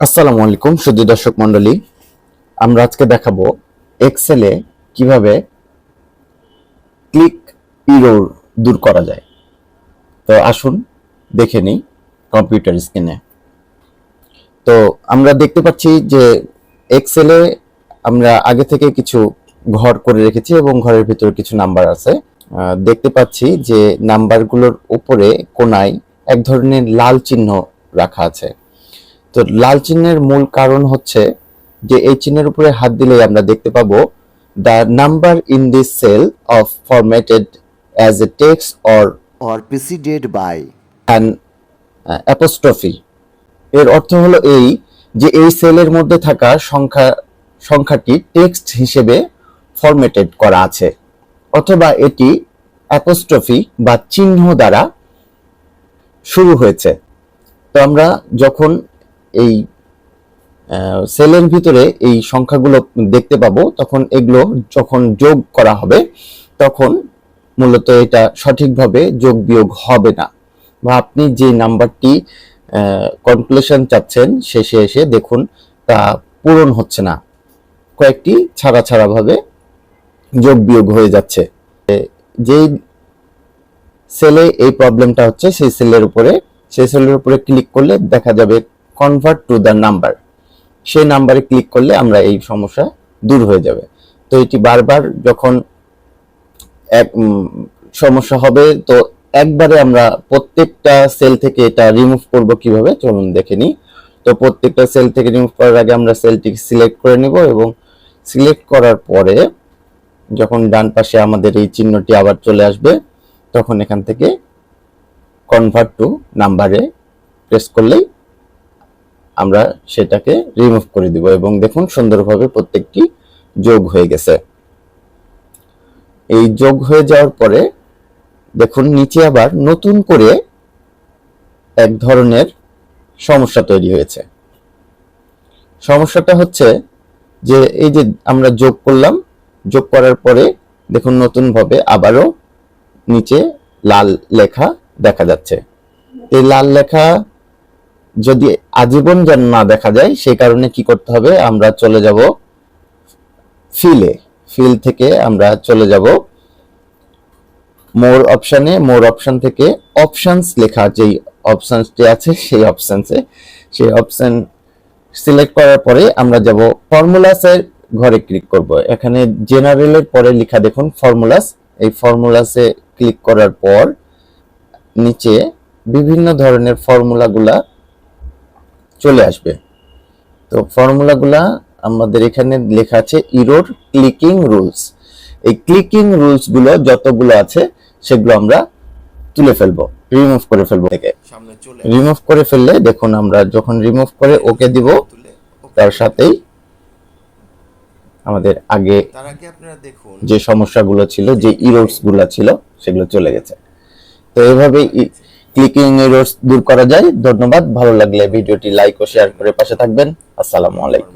আসসালামু আলাইকুম শুধু দর্শক মন্ডলী আমরা আজকে দেখাবো এক্সেলে কীভাবে ক্লিক ইরোর দূর করা যায়। তো আসুন, দেখে নিই কম্পিউটার স্ক্রিনে তো আমরা দেখতে পাচ্ছি যে এক্সেলে আমরা আগে থেকে কিছু ঘর করে রেখেছি এবং ঘরের ভিতরে কিছু নাম্বার আছে। দেখতে পাচ্ছি যে নাম্বারগুলোর উপরে কোনায় এক ধরনের লাল চিহ্ন রাখা আছে। তো লাল চিহ্নের মূল কারণ হচ্ছে যে এই চিহ্নের উপরে হাত দিলেই আমরা দেখতে পাবো the number in this cell of formatted as a text or or preceded by. An apostrophe এর অর্থ হলো এই যে এই সেলের মধ্যে থাকা সংখ্যা সংখ্যাটি টেক্সট হিসেবে ফরম্যাটেড করা আছে। অথবা এটি অ্যাপোস্ট্রফি বা চিহ্ন দ্বারা শুরু হয়েছে। তো আমরা যখন এই সেলের ভিতরে এই সংখ্যাগুলো দেখতে পাবো, তখন এগুলো যখন যোগ করা হবে, তখন মূলত এটা সঠিকভাবে যোগ বিয়োগ হবে না। বা আপনি যে নাম্বারটি কনক্লুশন চাচ্ছেন, শেষে এসে দেখুন তা পূরণ হচ্ছে না। কয়েকটি ছাড়া ছাড়া ভাবে যোগ বিয়োগ হয়ে যাচ্ছে। যেই সেলে এই প্রবলেমটা হচ্ছে, সেই সেলের উপরে, সেই সেলের উপরে ক্লিক করলে দেখা যাবে কনভার্ট টু দ্য নাম্বার সেই নাম্বারে ক্লিক করলে আমরা এই সমস্যা দূর হয়ে যাবে। তো এটি বারবার যখন এক সমস্যা হবে, তো একবারে আমরা প্রত্যেকটা সেল থেকে এটা রিমুভ করব কীভাবে, চলুন দেখে নিই। তো প্রত্যেকটা সেল থেকে রিমুভ করার আগে আমরা সেলটিকে সিলেক্ট করে নিব এবং সিলেক্ট করার পরে যখন ডান পাশে আমাদের এই চিহ্নটি আবার চলে আসবে, তখন এখান থেকে কনভার্ট টু নাম্বারে প্রেস করলেই আমরা সেটাকে রিমুভ করে দিব এবং দেখুন সুন্দরভাবে প্রত্যেকটি যোগ হয়ে গেছে। এই যোগ হয়ে যাওয়ার পরে দেখুন নিচে আবার নতুন করে এক ধরনের সমস্যা তৈরি হয়েছে। সমস্যাটা হচ্ছে যে এই যে আমরা যোগ করলাম, যোগ করার পরে দেখুন নতুন ভাবে আবারও নিচে লাল লেখা দেখা যাচ্ছে। এই লাল লেখা যদি আজীবন যেন না দেখা যায়, সেই কারণে কি করতে হবে? আমরা চলে যাব ফিলে ফিল থেকে আমরা চলে যাব মোর অপশানে মোর অপশন থেকে অপশনস লেখা যেই অপশনসটি আছে, সেই অপশনসে সেই অপশন সিলেক্ট করার পরে আমরা যাব ফর্মুলাসের ঘরে ক্লিক করব। এখানে জেনারেলের পরে লেখা দেখুন ফর্মুলাস এই ফর্মুলাসে ক্লিক করার পর নিচে বিভিন্ন ধরনের ফর্মুলাগুলা চলে আসবে। তো ফর্মুলাগুলা আমাদের এখানে লেখা আছে ইরোর ক্লিকিং রুলস এই ক্লিকিং রুলসগুলো যতগুলো আছে সেগুলো আমরা তুলে ফেলব রিমুভ করে ফেলব থেকে রিমুভ করে ফেললে দেখুন আমরা যখন রিমুভ করে ওকে দিব তার সাথেই আমাদের আগে তার আগে আপনারা দেখুন। যে সমস্যাগুলো ছিল যে ইরোর্সগুলো ছিল সেগুলো চলে গেছে। তো এভাবে ক্লিকিং এরর্স দূর করা যায়। ধন্যবাদ, ভালো লাগলে ভিডিওটি লাইক ও শেয়ার করে পাশে থাকবেন। আসসালামু আলাইকুম।